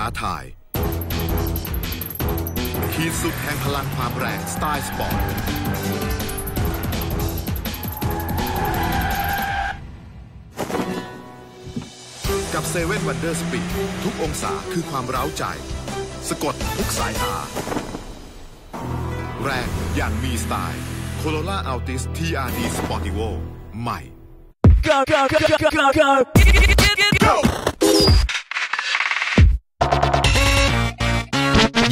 ท้าทาย ขีดสุดแห่งพลังความแรงสไตล์สปอร์ต กับเซเว่นวันเดอร์สปีดทุกองศาคือความเร้าใจ สะกดทุกสายตา แรงอย่างมีสไตล์ Corolla Altis TRD Sportivo ใหม่ go, go, go, go, go, go.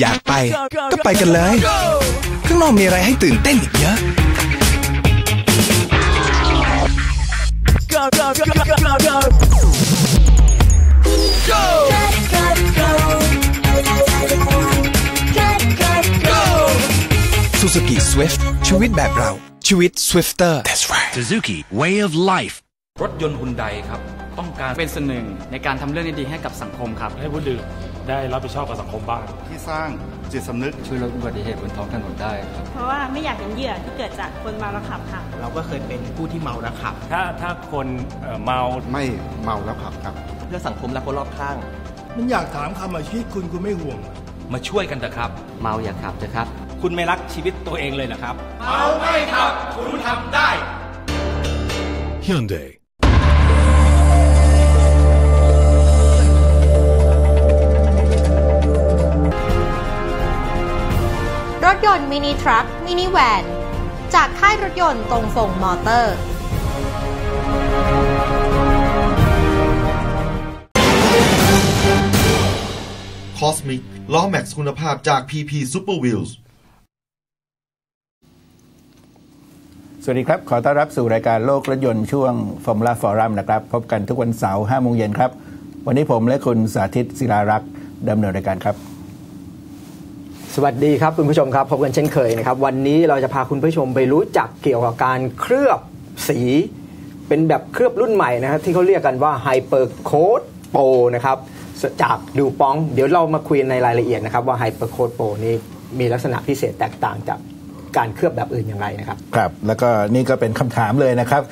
อยากไป ก็ไปกันเลย ข้างนอกมีอะไรให้ตื่นเต้นอีกเยอะ Go, go, go, go, go, go, go. Go. Go. Suzuki Swift ชีวิตแบบเรา ชีวิต Swifter That's right Suzuki Way of Life รถยนต์ฮุนไดครับ ต้องการเป็นส่วนหนึ่งในการทำเรื่องดีๆให้กับสังคมครับ ให้ผู้ดื่ม ได้รับผิดชอบกับสังคมบ้าง ที่สร้างจิตสำนึกช่วยลดอุบัติเหตุบนท้องถนนได้ครับเพราะว่าไม่อยากเป็นเหยื่อที่เกิดจากคนเมาแล้วขับค่ะ เราก็เคยเป็นผู้ที่เมาแล้วขับ ถ้าถ้าคนเอ่อเมาไม่เมาแล้วขับครับ เพื่อสังคมและคนรอบข้าง มันอยากถามคำอาชีพคุณคุณไม่ห่วง มาช่วยกันเถอะครับ เมาอย่าขับนะครับ คุณไม่รักชีวิตตัวเองเลยนะครับ Hyundai ถยนต์มินิทรัคมินิแวน จากค่ายรถยนต์ตรงส่งมอเตอร์ คอสมิกล้อแม็กซ์คุณภาพจาก PP Super Wheels สวัสดีครับ ขอต้อนรับสู่รายการโลกรถยนต์ช่วง Formula Forum นะครับ พบกันทุกวันเสาร์5โมงเย็นครับ วันนี้ผมและคุณสาธิตศิลารักษ์ดำเนินรายการครับ สวัสดีครับคุณผู้ชมครับพบกันเช่นเคยนะครับ วันนี้เราจะพาคุณผู้ชมไปรู้จักเกี่ยวกับการเคลือบสี เป็นแบบเคลือบรุ่นใหม่นะครับที่เขาเรียกกันว่า Hyper Coat Pro นะครับจากดูปอง เดี๋ยวเรามาคุยในรายละเอียดนะครับว่า Hyper Coat Pro นี่มีลักษณะพิเศษแตกต่างจากการเคลือบแบบอื่นอย่างไรนะครับ ครับ แล้วก็นี่ก็เป็นคำถามเลยนะครับ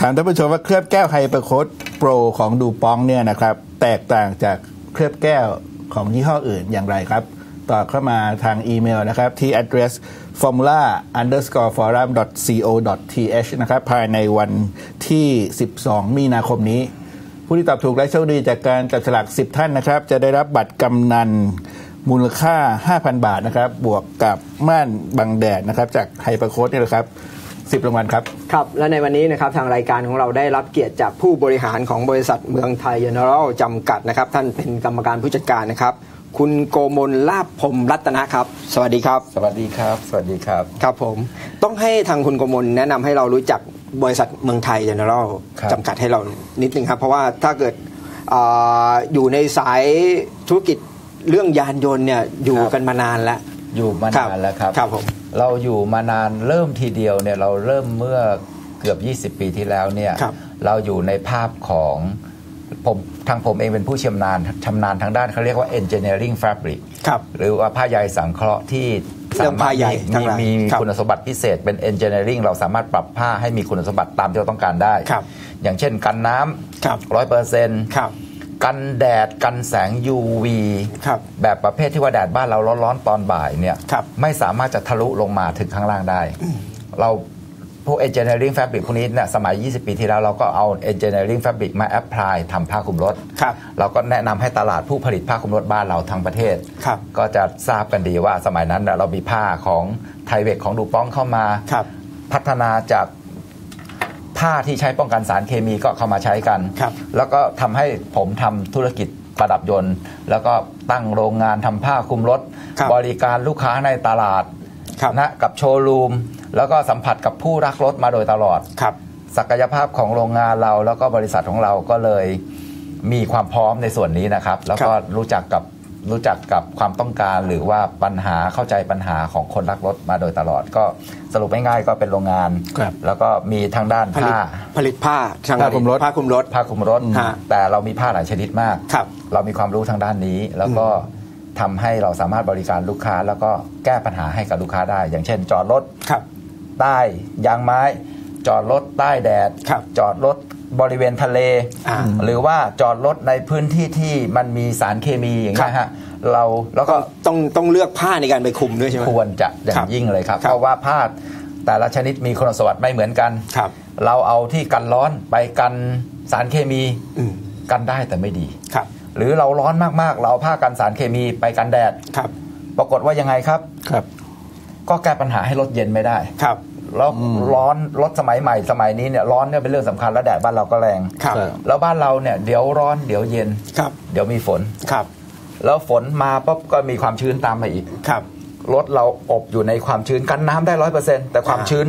ถามท่านผู้ชมว่าเคลือบแก้วไฮเปอร์โคดโปรของดูปองเนี่ยนะครับแตกต่างจากเคลือบแก้วของยี่ห้ออื่นอย่างไรครับ ตอบเข้ามาทางอีเมลนะครับ ที่ address formula underscore forum co th นะครับ ภายในวันที่ 12 มีนาคมนี้ ผู้ที่ตอบถูกและโชคดีจากการจับฉลาก 10 ท่านนะครับ จะได้รับบัตรกำนันมูลค่า 5,000 บาทนะครับ บวกกับม่านบังแดดนะครับ จากไฮเปอร์โคดนี่แหละครับ10รางวัลครับ ครับ และในวันนี้นะครับทางรายการของเราได้รับเกียรติจากผู้บริหารของบริษัทเมืองไทยเจเนอรัลจำกัดนะครับ ท่านเป็นกรรมการผู้จัดการนะครับ คุณโกมลลาภพรหมรัตนะครับ สวัสดีครับ สวัสดีครับ สวัสดีครับ ครับผม ต้องให้ทางคุณโกมลแนะนำให้เรารู้จักบริษัทเมืองไทยเจเนอรัลครับจำกัดให้เรานิดนึงครับ เพราะว่าถ้าเกิดอาอยู่ในสายธุรกิจเรื่องยานยนต์เนี่ยอยู่กันมานานแล้ว อยู่มานานแล้วครับครับผมเราอยู่มานานเริ่มทีเดียวเนี่ยเราเริ่มเมื่อเกือบ 20 ปีที่แล้วเนี่ยครับเราอยู่ในภาพของ ผมทางผมเองเป็นผู้ชำนาญชำนาญทางด้านเขาเรียกว่า engineering fabric ครับหรือว่าผ้าใยสังเคราะห์ที่เรื่องผ้าใยทั้มีงหลายมีครับคุณสมบัติพิเศษเป็น engineering เราสามารถปรับผ้าให้มีคุณสมบัติตามที่เราต้องการได้ครับอย่างเช่นกันน้ครับำร้อยเปอร์เซ็นต์ครับกันแดดกันแสง UV ครับแบบประเภทที่ว่าแดดบ้านเราร้อนๆตอนบ่ายเนี่ยครับไม่สามารถจะทะลุลงมาถึงข้างล่างได้ เรา พวก engineering fabric พวกนี้เนี่ยสมัย 20 ปีที่แล้วเราก็เอา engineering fabric มา apply ทำผ้าคลุมรถครับเราก็แนะนำให้ตลาดผู้ผลิตผ้าคลุมรถบ้านเราทั้งประเทศครับก็จะทราบกันดีว่าสมัยนั้นเนี่ยเรามีผ้าของไทเวกของดูป้องเข้ามาครับพัฒนาจากผ้าที่ใช้ป้องกันสารเคมีก็เข้ามาใช้กันครับแล้วก็ทำให้ผมทำธุรกิจประดับยนต์ แล้วก็ตั้งโรงงานทำผ้าคลุมรถครับบริการลูกค้าในตลาดครับนะกับโชว์รูม แล้วก็สัมผัสกับผู้รักรถมาโดยตลอดครับ ศักยภาพของโรงงานเราแล้วก็บริษัทของเราก็เลยมีความพร้อมในส่วนนี้นะครับ แล้วก็รู้จักกับรู้จักกับความต้องการหรือว่าปัญหาเข้าใจปัญหาของคนรักรถมาโดยตลอด ก็สรุปง่ายๆก็เป็นโรงงานครับแล้วก็มีทางด้านผลิตผ้าผลิตผ้าทางผ้าคลุมรถผ้าคลุมรถผ้าคลุมรถฮะแต่เรามีผ้าหลายชนิดมากครับเรามีความรู้ทางด้านนี้แล้วก็ทำให้เราสามารถบริการลูกค้า แล้วก็แก้ปัญหาให้กับลูกค้าได้ อย่างเช่น จอดรถครับ ใต้ยางไม้ จอดรถใต้แดดครับจอดรถบริเวณทะเล หรือว่าจอดรถในพื้นที่ที่มันมีสารเคมีอย่างเงี้ยฮะเราแล้วก็ต้องต้องเลือกผ้าในการไปคุมด้วยใช่ไหมควรจะอย่างยิ่งเลยครับ เพราะว่าผ้าแต่ละชนิดมีคุณสมบัติไม่เหมือนกันครับ เราเอาที่กันร้อนไปกันสารเคมีกันได้แต่ไม่ดีครับ หรือเราร้อนมากๆ เราเอาผ้ากันสารเคมีไปกันแดดครับ ปรากฏว่ายังไงครับครับ ก็แก้ปัญหาให้รถเย็นไม่ได้ครับแล้วร้อนรถสมัยใหม่สมัยนี้เนี่ยร้อนเนี่ยเป็นเรื่องสำคัญแล้วแดดบ้านเราก็แรงครับแล้วบ้านเราเนี่ยเดี๋ยวร้อนเดี๋ยวเย็นครับ เดี๋ยวมีฝนครับ แล้วฝนมาปุ๊บก็มีความชื้นตามมาอีกครับรถเราอบอยู่ในความชื้นกันน้ำได้ร้อยเปอร์เซ็นต์แต่ความชื้น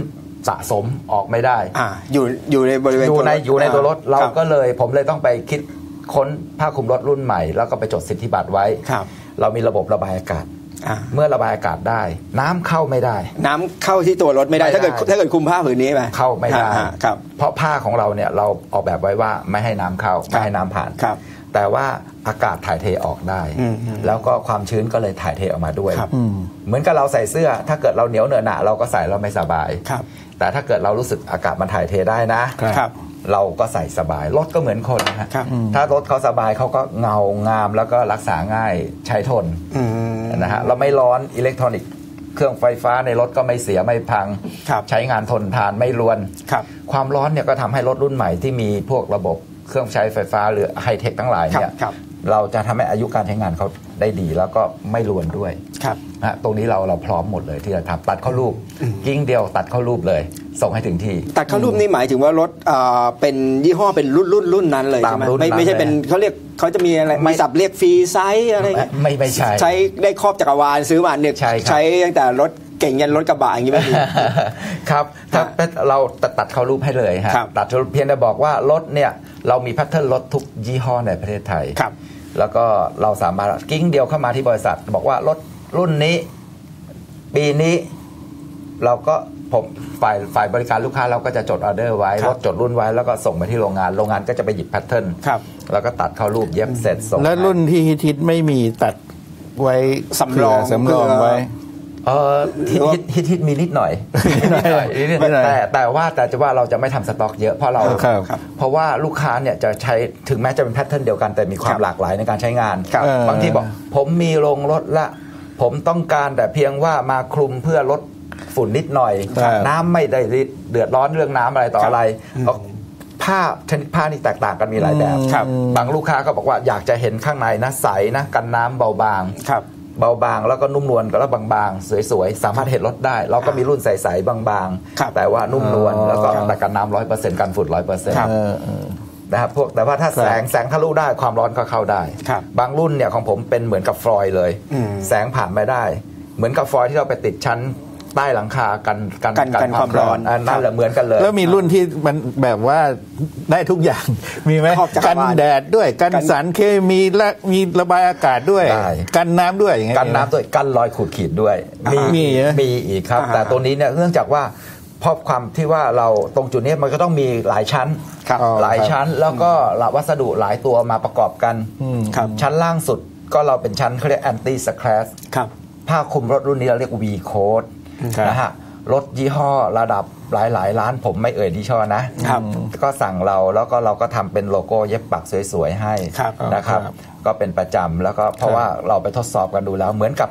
สะสมออกไม่ได้อ่าอยู่อยู่ในบริเวณอยู่ในตัวรถอยู่ในตัวรถเราครับก็เลยผมเลยต้องไปคิดค้นผ้าคลุมรถรุ่นใหม่ แล้วก็ไปจดสิทธิบัตรไว้ครับ เรามีระบบระบายอากาศอ่า เมื่อระบายอากาศได้ น้ำเข้าไม่ได้ น้ำเข้าที่ตัวรถไม่ได้ไม่ได้ถ้าเกิดถ้าเกิดคุมผ้าผืนนี้ไปเข้าไม่ได้อ่าครับเพราะผ้าของเราเนี่ยเราออกแบบไว้ว่าไม่ให้น้ำเข้าไม่ให้น้ำผ่านครับ แต่ว่าอากาศถ่ายเทออกได้อืมอืมแล้วก็ความชื้นก็เลยถ่ายเทออกมาด้วยครับเหมือนกับเราใส่เสื้อ ถ้าเกิดเราเหนียวเหนอะหนะเราก็ใส่เราไม่สบายครับแต่ถ้าเกิดเรารู้สึกอากาศมันถ่ายเทได้นะครับ เราก็ใส่สบาย รถก็เหมือนคนนะฮะครับถ้ารถเขาสบายเขาก็เงางามแล้วก็รักษาง่ายใช้ทนอืมนะฮะเราไม่ร้อนอิเล็กทรอนิกส์เครื่องไฟฟ้าในรถก็ไม่เสียไม่พังครับใช้งานทนทานไม่รวนครับความร้อนเนี่ยก็ทำให้รถรุ่นใหม่ที่มีพวกระบบเครื่องใช้ไฟฟ้าหรือไฮเทคทั้งหลายเนี่ยครับเราจะทำให้อายุการใช้งานเขาได้ดีแล้วก็ไม่รวนด้วยครับนะฮะตรงนี้เราเราพร้อมหมดเลยที่จะทำตัดเข้ารูปกิ้งเดียวตัดเข้ารูปเลย ส่งให้ถึงที่ ตัดเข้ารูปนี่หมายถึงว่ารถเอ่อเป็นยี่ห้อเป็นรุ่นรุ่นรุ่นนั้นเลยตาใช่มไหมรุ่นไม่ไม่ใช่นั้นเลยเป็นเขาเรียกเขาจะมีอะไรไม่มีศัพท์เรียกฟรีไซส์อะไรอย่างเงี้ยไม่ไม่ใช่ใช้ได้ครอบจักรวาลซื้อมาเนี่ยใช่ครับใช้ตั้งแต่รถเก่งยันรถกระบะอย่างนี้ไม่มีครับถ้าเราตัดตัดเข้ารูปให้เลยฮะครับตัดเพียงแต่บอกว่ารถเนี่ยเรามีแพทเทิร์นรถทุกยี่ห้อในประเทศไทยครับ แล้วก็เราสามารถกิ้งเดียวเข้ามาที่บริษัท บอกว่ารถรุ่นนี้ ปีนี้ เราก็ ผมฝ่ายฝ่ายบริการลูกค้าเราก็จะจดออเดอร์ไว้ครับ รถจดรุ่นไว้แล้วก็ส่งไปที่โรงงาน โรงงานก็จะไปหยิบแพทเทิร์นครับ แล้วก็ตัดเข้ารูปเย็บเสร็จส่งแล้วให้รุ่นที่ฮิตๆไม่มีตัดไว้สำรอง เผื่สำรองเผื่อไว้ เออฮิตฮิตฮิตฮิตมีนิดหน่อยนิดหน่อยนิดหน่อยแต่แต่ว่าแต่จะว่าเราจะไม่ทำสต็อกเยอะเพราะเรา ครับเพราะว่าลูกค้าเนี่ยจะใช้ถึงแม้จะเป็นแพทเทิร์นเดียวกันแต่มีความหลากหลายในการใช้งานครับ บางทีบอกผมมีโรงรถละ ผมต้องการแต่เพียงว่ามาคลุมเพื่อลด ฝุ่นนิดหน่อยครับน้ำไม่ได้เดือดร้อนเรื่องน้ำอะไรต่ออะไรเอาผ้าชนิดผ้านี่แตกต่างกันมีหลายแบบครับ บางลูกค้าก็บอกว่าอยากจะเห็นข้างในนะใสนะกันน้ำเบาบางครับเบาบางแล้วก็นุ่มนวลแล้วบางๆ สวยๆ สามารถเห็นรถได้ เราก็มีรุ่นใสๆ บางๆ แต่ว่านุ่มนวลอ๋อแล้วก็แต่กันน้ำร้อยเปอร์เซ็นต์กันฝุ่นร้อยเปอร์เซ็นต์เออเออนะครับพวกแต่ว่าถ้าครับแสงแสงทะลุได้ความร้อนก็เข้าได้ครับบางรุ่นเนี่ยของผมเป็นเหมือนกับฟลอยด์เลยอืมแสงผ่านไม่ได้ เหมือนกับฟลอยด์ที่เราไปติดชั้น ใต้หลังคากันกันกันกันความร้อนนั่นแหละเหมือนกันเลย แล้วมีรุ่นที่มันแบบว่าได้ทุกอย่างมีไหมครอบจักรกันวาลแดดด้วยกันกันสารเคมีและมีระบายอากาศด้วยได้กันน้ำด้วยอย่างเงี้ยกันน้ำด้วยกันรอยขูดขีดด้วย มีมีเหรอมีอีกครับอ่าแต่ตัวนี้เนี่ยเนื่องจากว่าเพราะความที่ว่าเราตรงจุดนี้มันก็ต้องมีหลายชั้นครับอ๋อหลายชั้นแล้วก็วัสดุหลายตัวมาประกอบกันอืมครับชั้นล่างสุดก็เราเป็นชั้นเขาเรียก anti scratch ครับผ้าคลุมรถรุ่นนี้เราเรียก V code ครับ นะฮะรถยี่ห้อระดับหลายหลายๆร้านผมไม่เอ่ยยี่ห้อนะครับก็สั่งเราแล้วก็เราก็ทำเป็นโลโก้เย็บปักสวยๆให้ครับนะครับครับ ก็เป็นประจำแล้วก็เพราะว่าเราไปทดสอบกันดูแล้วเหมือนกับ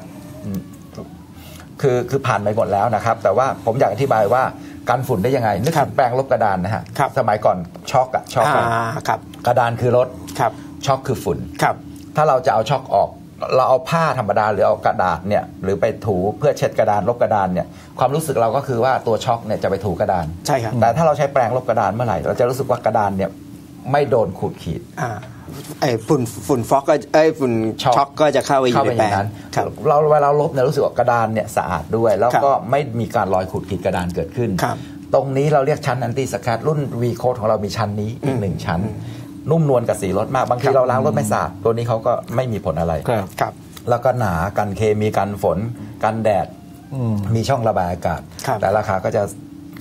คือคือผ่านไปหมดแล้วนะครับ แต่ว่าผมอยากอธิบายว่าการฝุ่นได้ยังไงนึกถึงแปรงลบกระดานนะฮะครับสมัยก่อนช็อกอะช็อกอะอ่าครับกระดานคือรถครับช็อกคือฝุ่นครับถ้าเราจะเอาช็อกออก เราเอาผ้าธรรมดาหรือเอากระดาษเนี่ยหรือไปถูเพื่อเช็ดกระดานลบกระดานเนี่ยความรู้สึกเราก็คือว่าตัวช็อกเนี่ยจะไปถูกระดานใช่ครับแต่ถ้าเราใช้แปรงลบกระดานเมื่อไหร่เราจะรู้สึกว่ากระดานเนี่ยไม่โดนขูดขีดอ่าไอ้ฝุ่นฝุ่นฟอกก็ไอ้ยฝุ่นช็อกช็อกก็จะเข้าไปอเข้ายู่ไปในอแปรย่างงนั้นครับเราเวลาเราลบเนี่ยรู้สึกว่ากระดานเนี่ยสะอาดด้วย แล้วก็ไม่มีการรอยขูดขีดกระดานเกิดขึ้นครับตรงนี้เราเรียกชั้นอันตี้สแครรุ่น V Code ของเรามีชั้นนี้อีกหนึ่งชั้น นุ่มนวลกับสีรถมากบางทีเราล้างรถไม่สะอาดตัวนี้เขาก็ไม่มีผลอะไรครับครับแล้วก็หนากันเคมีกันฝนกันแดดอืมมีช่องระบายอากาศครับแต่ราคาก็จะ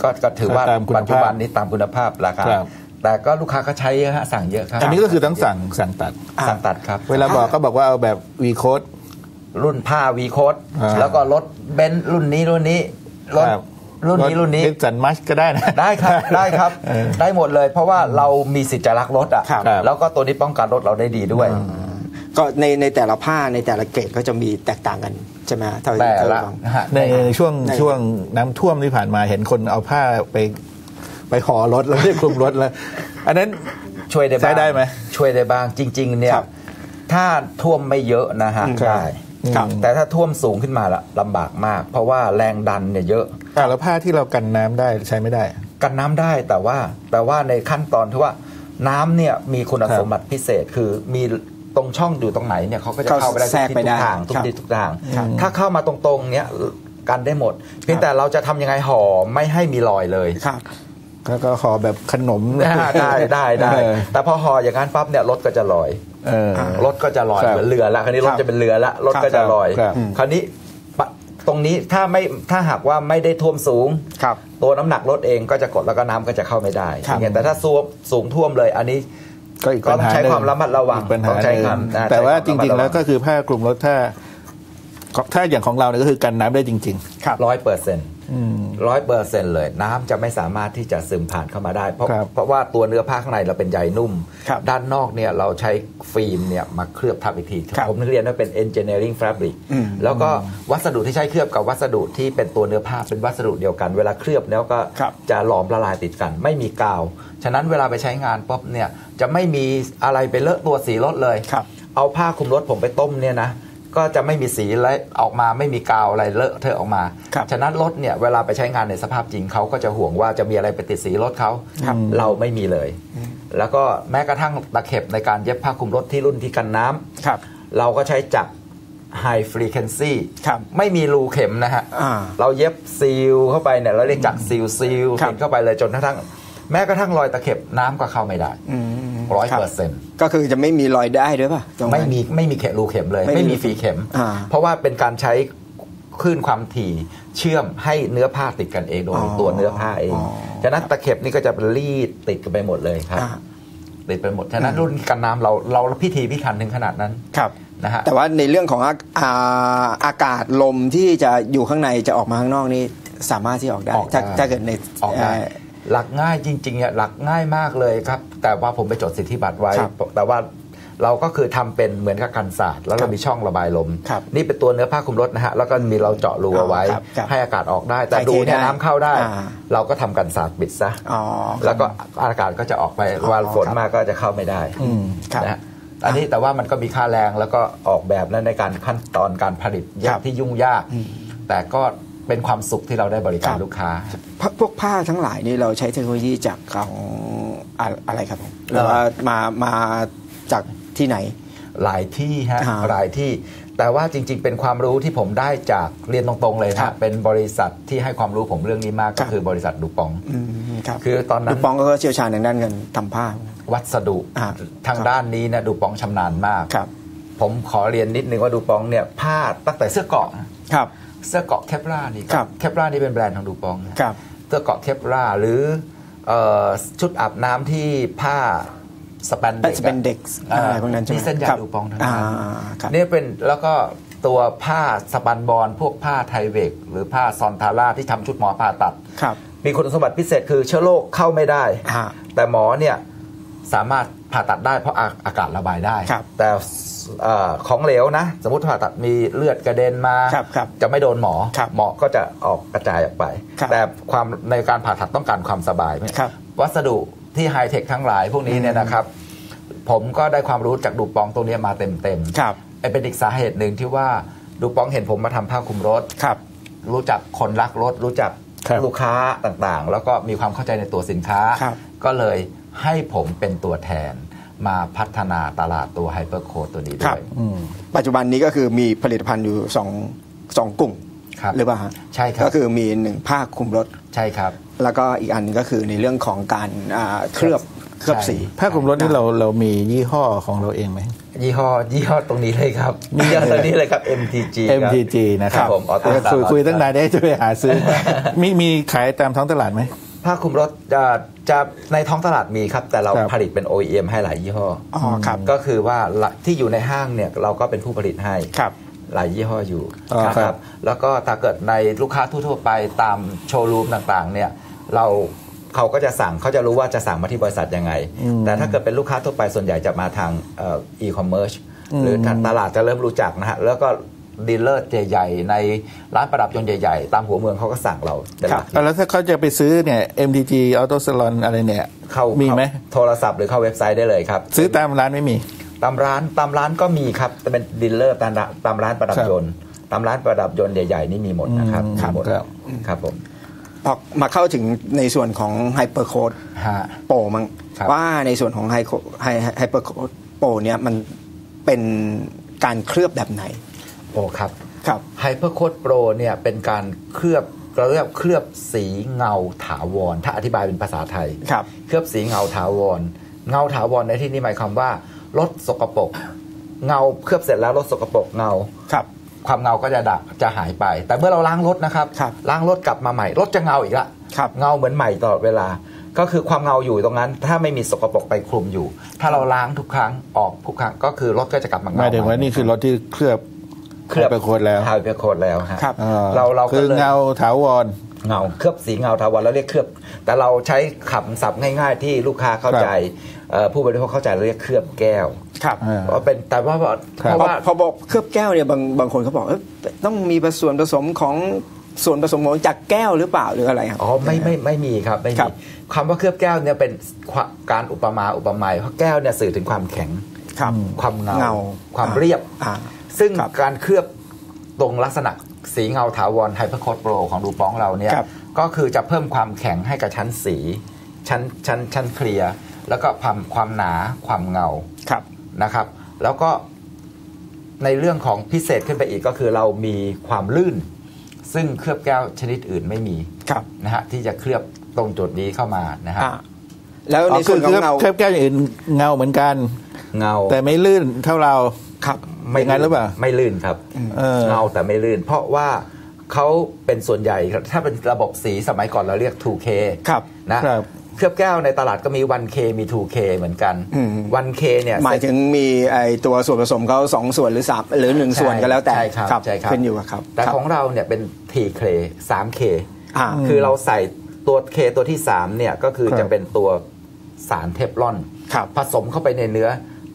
ก็ก็ถือว่าตามคุณภาพปัจจุบันนี้ตามคุณภาพราคาครับแต่ก็ลูกค้าก็ใช้เยอะฮะสั่งเยอะครับอันนี้ก็คือต้องสั่งสั่งตัดสั่งตัดครับ เวลาบอกก็บอกว่าเอาแบบวีโค้ดรุ่นผ้าวีโค้ดอ่าแล้วก็รถเบนซ์รุ่นนี้รุ่นนี้รถค รับรุ่นนี้รุ่นนี้นิสสันมัชก็ได้นะ ได้ครับได้ครับเออได้หมดเลย เพราะว่าเรามีสิทธิ์จะรักรถอะครับแล้วก็ตัวนี้ป้องกันรถเราได้ดีด้วย ก็ในในแต่ละผ้าในแต่ละเกรดก็จะมีแตกต่างกันใช่ไหมฮะเท่าที่แต่เคยละฟังนะฮะในช่วงในช่วงน้ำท่วมที่ผ่านมาเห็นคนเอาผ้าไปไปห่อรถแล้วไม่ได้คลุมรถแล้ว อันนั้นช่วยได้บ้างใช้ได้ไหมช่วยได้บ้างจริง ๆ เนี่ยครับถ้าท่วมไม่เยอะนะฮะครับได้ครับแต่ถ้าท่วมสูงขึ้นมาละลำบากมาก เพราะว่าแรงดันเนี่ยเยอะ อะแล้วผ้าที่เรากันน้ำได้ใช้ไม่ได้ กันน้ำได้แต่ว่าแต่ว่าในขั้นตอนที่ว่าน้ำเนี่ยมีคุณครับสมบัติพิเศษคือมีตรงช่องอยู่ตรงไหนเนี่ยเขาก็จะเขาเข้าไปได้แทรกทุกไปทิศได้ทุกทางทุกครับทิศทุกทางครับถ้าเข้ามาตรงๆเนี่ยกันได้หมด เพียงแต่เราจะทำยังไงห่อไม่ให้มีรอยเลยครับแล้วก็ห่อแบบขนมได้ได้ได้ได้เออแต่พอห่ออย่างนั้นปั๊บเนี่ยรถก็จะลอยเออรถก็จะลอยครับเหมือนเรือละคราวนี้รถครับจะเป็นเรือละรถก็จะลอย ครับคราวนี้ปะ ตรงนี้ถ้าไม่ถ้าหากว่าไม่ได้ท่วมสูงครับตัวน้ำหนักรถเองก็จะกดแล้วก็น้ำก็จะเข้าไม่ได้ครับอย่างเงี้ยแต่ถ้าสูงสูงท่วมเลยอันนี้ก็อีกก็ปัญต้องหาใช้หนึ่งความระมัดระวังอีกปัญหาต้องใช้หนึ่งความอ่าแต่ว่าใช้จความริง ๆ แล้วระมัดระวังก็คือผ้าคลุมรถถ้าถ้าอย่างของเราเนี่ยก็คือกันน้ำได้จริงร้อยเปอร์เซ็นต์ๆอืม ร้อยเปอร์เซ็นต์เลยน้ำจะไม่สามารถที่จะซึมผ่านเข้ามาได้ เพราะครับเพราะว่าตัวเนื้อผ้าข้างในเราเป็นใยนุ่มครับด้านนอกเนี่ยเราใช้ฟิล์มเนี่ยมาเคลือบทับอีกทีครับผมนึกเรียนว่าเป็น engineering fabric อืมแล้วก็วัสดุที่ใช้เคลือบกับวัสดุที่เป็นตัวเนื้อผ้าเป็นวัสดุเดียวกัน เวลาเคลือบแล้วก็ครับจะหลอมละลายติดกัน ไม่มีกาว ฉะนั้นเวลาไปใช้งานปุ๊บเนี่ยจะไม่มีอะไรไปเลอะตัวสีรถเลยครับเอาผ้าคลุมรถผมไปต้มเนี่ยนะ ก็จะไม่มีสีและออกมาไม่มีกาวอะไรเลอะเทอะออกมาครับฉะนั้นรถเนี่ยเวลาไปใช้งานในสภาพจริงเขาก็จะห่วงว่าจะมีอะไรไปติดสีรถเขาครับเราไม่มีเลย แล้วก็แม้กระทั่งตะเข็บในการเย็บผ้าคลุมรถที่รุ่นที่กันน้ำครับเราก็ใช้จักร high frequency ครับไม่มีรูเข็มนะฮะอ่าเราเย็บซีลเข้าไปเนี่ยเราเรียกจักรซีลซีลครับติดเข้าไปเลยจนกระทั่ง แม้กระทั่งรอยตะเข็บน้ำก็เข้าไม่ได้อืม ร้อยคบเปอร์เซ็นต์ก็คือจะไม่มีรอยได้ด้วยป่ะตรงนั้นไม่มีไม่มีเข็มรูเข็มเลย ไม่มีไม่มีฝีเข็มอ่าเพราะว่าเป็นการใช้คลื่นความถี่เชื่อมให้เนื้อผ้าติดกันเองโดยอ๋อตัวเนื้อผ้าเองอ๋อฉะนั้นตะเข็บนี่ก็จะเป็นรีดติดกันไปหมดเลยครับอ่าติดไปหมดฉะนั้นรุ่นกันน้ำเราเราพิธีพิถันถึงขนาดนั้นครับนะฮะแต่ว่าในเรื่องของอาอ่าอากาศลมที่จะอยู่ข้างในจะออกมาข้างนอกนี่สามารถที่ออกได้ออกได้ถ้าถ้าเกิดในออกได้เอ่อ หลักง่ายจริงๆเนี่ยหลักง่ายมากเลยครับ แต่ว่าผมไปจดสิทธิบัตรไว้ครับแต่ว่าเราก็คือทำเป็นเหมือนกับกันศาสตร์แล้วครัเราบมีช่องระบายลมครับนี่เป็นตัวเนื้อผ้าคลุมรถนะฮะ แล้วก็มีเราเจาะรูเอาไว้ครับครับให้อากาศออกได้ แต่ถ่ายเทดูเนี่ยได้น้ำเข้าได้อ่าเราก็ทำกันศาสตร์ปิดซะอ๋อแล้วก็อากาศก็จะออกไปอ๋อวันฝนครับมาก็จะเข้าไม่ได้อืมครับนะฮะอันนี้แต่ว่ามันก็มีค่าแรงแล้วก็ออกแบบและในการขั้นตอนการผลิตครับที่ยุ่งยาก แต่ก็ เป็นความสุขที่เราได้บริการครับลูกค้าพวกพวกผ้าทั้งหลายนี่เราใช้เทคโนโลยีจากของอะอะไรครับผมหรือว่ามามาจากที่ไหนหลายที่ฮะอ่าหลายที่ แต่ว่าจริง ๆ เป็นความรู้ที่ผมได้จากเรียนตรงๆเลยครันะบเป็นบริษัทที่ให้ความรู้ผมเรื่องนี้มากครัก็บคือบริษัทดูปองอืมครับคือตอนนั้ดูนปองก็เชี่ยวชาญทางด้านการทำผ้า วัสดุอ่าทางด้านนี้เนี่ยดูปองชำนาญมากครับผมขอเรียนนิดนึงว่าดูปองเนี่ยผ้าตั้งแต่เสื้อเกราะครับ เสื้อเกราะเคปรานี่ครับเคปรานี่เป็นแบรนด์ของดูปองนะครับเสื้อเกราะเคปราหรือเอ่อชุดอาบน้ำที่ผ้าสแปนเด็กสเปนเด็กอะไรพวกนั้นใช่ไหมนี่เส้นใยครับดูปองทั้งอ่านั้นครับนี่เป็นแล้วก็ตัวผ้าสปันบอลพวกผ้าไทเวก หรือผ้าซอนทาร่าที่ทำชุดหมอผ่าตัดครับมีคุณสมบัติพิเศษคือเชื้อโรคเข้าไม่ได้อ่าแต่หมอเนี่ย สามารถผ่าตัดได้เพราะอาอากาศระบายได้ครับแต่เอ่อของเหลวนะ สมมติผ่าตัดมีเลือดกระเด็นมาครับครับจะไม่โดนหมอครับหมอก็จะออกกระจายออกไปครับแต่ความในการผ่าตัดต้องการความสบายครับวัสดุที่ไฮเทคทั้งหลายพวกนี้เนี่ยนะครับ ผมก็ได้ความรู้จากดูปองตรงนี้มาเต็มๆครับไอ้เป็นอีกสาเหตุหนึ่งที่ว่าดูปองเห็นผมมาทำผ้าคลุมรถครับรู้จักคนรักรถ รู้จักครับลูกค้าต่างๆ แล้วก็มีความเข้าใจในตัวสินค้าครับก็เลย ให้ผมเป็นตัวแทนมาพัฒนาตลาดตัวไฮเปอร์โคดตัวนี้ด้วยอืมปัจจุบันนี้ก็คือมีผลิตภัณฑ์อยู่สองสองกลุ่มครับหรือเปล่าฮะใช่ครับก็คือมีหนึ่งผ้าคลุมรถใช่ครับ แล้วก็อีกอันหนึงก็คือในเรื่องของการอ่าเคลือบเคลือบใช่สีผ้าคลุมรถนี่เราเรามียี่ห้อของเราเองไหมยี่ห้อยี่ห้อตรงนี้เลยครับยี่ห้อตรงนี้เลยครับ MTG ครับ MTG นะครับผมออโต้คุยคุยตั้งนานได้จะไปหาซื้อมีมีขายตามท้องตลาดไหม ผ้าคลุมรถจะจะในท้องตลาดมีครับ แต่เราครับผลิตเป็น OEM ให้หลายยี่ห้ออ๋อครับก็คือว่าละที่อยู่ในห้างเนี่ยเราก็เป็นผู้ผลิตให้ครับหลายยี่ห้ออยู่อ๋อนะครับ แล้วก็ถ้าเกิดในลูกค้าทั่วๆไปตามโชว์รูมต่างๆ เนี่ยเราเขาก็จะสั่งเขาจะรู้ว่าจะสั่งมาที่บริษัทยังไงอืมแต่ถ้าเกิดเป็นลูกค้าทั่วไปส่วนใหญ่จะมาทางอีคอมเมิร์ซอืมหรือทางตลาดจะเริ่มรู้จักนะฮะแล้วก็ ดีลเลอร์ใหญ่ๆในร้านประดับยนต์ใหญ่ๆ ตามหัวเมืองเขาก็สั่งเราเป็นหลักแล้วถ้าเขาจะไปซื้อเนี่ย MTG Auto Salon อะไรเนี่ย เข้ามีไหมโทรศัพท์หรือเข้าเว็บไซต์ได้เลยครับ ซื้อตามร้านไม่มี ตามร้านตามร้านก็มีครับแต่เป็นดีลเลอร์ตามร้านตามร้านประดับครับยนต์ ตามร้านประดับยนต์ใหญ่ๆนี่มีหมดนะครับอืมมีหมดครับครับผมพอมาเข้าถึงในส่วนของไฮเปอร์โคดฮะโปรมั้งครับว่าในส่วนของไฮไฮเปอร์โคดโปรเนี่ยมันเป็นการเคลือบแบบไหน โอ้ครับครับไฮเปอร์โคดโปรเนี่ยเป็นการเคลือบเราเรียกเคลือบสีเงาถาวร ถ้าอธิบายเป็นภาษาไทยครับเคลือบสีเงาถาวร เงาถาวรในที่นี้หมายความว่าลดสกปรกเงาเคลือบเสร็จแล้วลดสกปรกเงาครับความเงาก็จะดับจะหายไป แต่เมื่อเราล้างรถนะครับล้างรถกลับมาใหม่รถจะเงาอีกละเงาเหมือนใหม่ตลอดเวลา ก็คือความเงาอยู่ตรงนั้น ถ้าไม่มีสกปรกไปคลุมอยู่ ถ้าเราล้างทุกครั้งออกทุกครั้งก็คือรถก็จะกลับมาหเงามายถึงว่านี่คือรถที่เคลือบ เคลือบไปโคดแล้วไฮเปอร์โคดแล้วฮะอ่าเราเราคืก็อเลยเงาถาวรเงาเคลือบสีเงาทาวรแล้วเรียกเคลือบ แต่เราใช้คำศัพท์ง่าย ๆ ที่ลูกค้าเข้าใจเอ่อผู้บริโภคเข้าใจเราเรียกเคลือบแก้วครับเพราะเป็นแต่ว่าเพราะว่าพอบอกเคลือบแก้วเนี่ยบางบางคนเขาบอกเอ้ยต้องมีส่วนผสมของส่วนผสมของจากแก้วหรือเปล่าหรืออะไรครับอ๋อไม่ไม่ไม่มีครับไม่ครัมีบคำว่าเคลือบแก้วเนี่ยเป็นความการอุปมาอุปไมยเพราะแก้วเนี่ยสื่อถึงความแข็งครับความเงาเงา ความอ่าเรียบอ่า ซึ่งการเคลือบตรงลักษณะสีเงาถาวรไฮเปอร์โคดโปรของดูป้องเราเนี่ยครับก็คือจะเพิ่มความแข็งให้กับชั้นสีชั้นชั้นชั้นเคลียร์แล้วก็ความความหนาความเงาครับนะครับ แล้วก็ในเรื่องของพิเศษขึ้นไปอีกก็คือเรามีความลื่น ซึ่งเคลือบแก้วชนิดอื่นไม่มีครับนะฮะที่จะเคลือบตรงจุดนี้เข้ามานะฮะอ่าแล้วในส่วนของเงาเคลือบแก้วอย่างอื่นเงาเหมือนกัน เงา แต่ไม่ลื่นเท่าเราครับ อย่างนั้นหรือเปล่าไม่ลื่นครับเออเงาแต่ไม่ลื่น เพราะว่าเขาเป็นส่วนใหญ่ครับถ้าเป็นระบบสีสมัยก่อนเราเรียก 2K ครับนะครับเคลือบแก้วในตลาดก็มี 1K มี 2K เหมือนกันอืม 1K เนี่ยหมายถึงมีไอตัวส่วนผสมเขาสองส่วนหรือสามหรือหนึ่งส่วนก็แล้วแต่ใช่ครับใช่ครับขึ้นอยู่กับครับ แต่ครับของเราเนี่ยเป็น TK 3K อ่าคือเราใส่ตัว K ตัวที่ 3 เนี่ยก็คือครับจะเป็นตัวสารเทฟลอนครับผสมเข้าไปในเนื้อ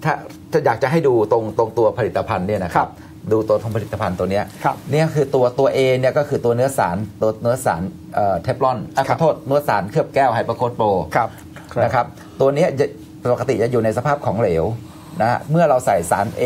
ถ้าถ้า อยากจะให้ดูตรงตรงตัวผลิตภัณฑ์เนี่ยนะครับดูตัวของผลิตภัณฑ์ตัวเนี้ยครับเนี่ยคือตัวตัว A เนี่ยก็คือตัวเนื้อสารตัวเนื้อสารเอ่อเทฟลอนอะขอโทษเนื้อสารเคลือบแก้วไฮเปอร์โคดโปรครับนะครับตัวเนี้ยจะปกติจะอยู่ในสภาพของเหลวนะฮะเมื่อเราใส่สาร A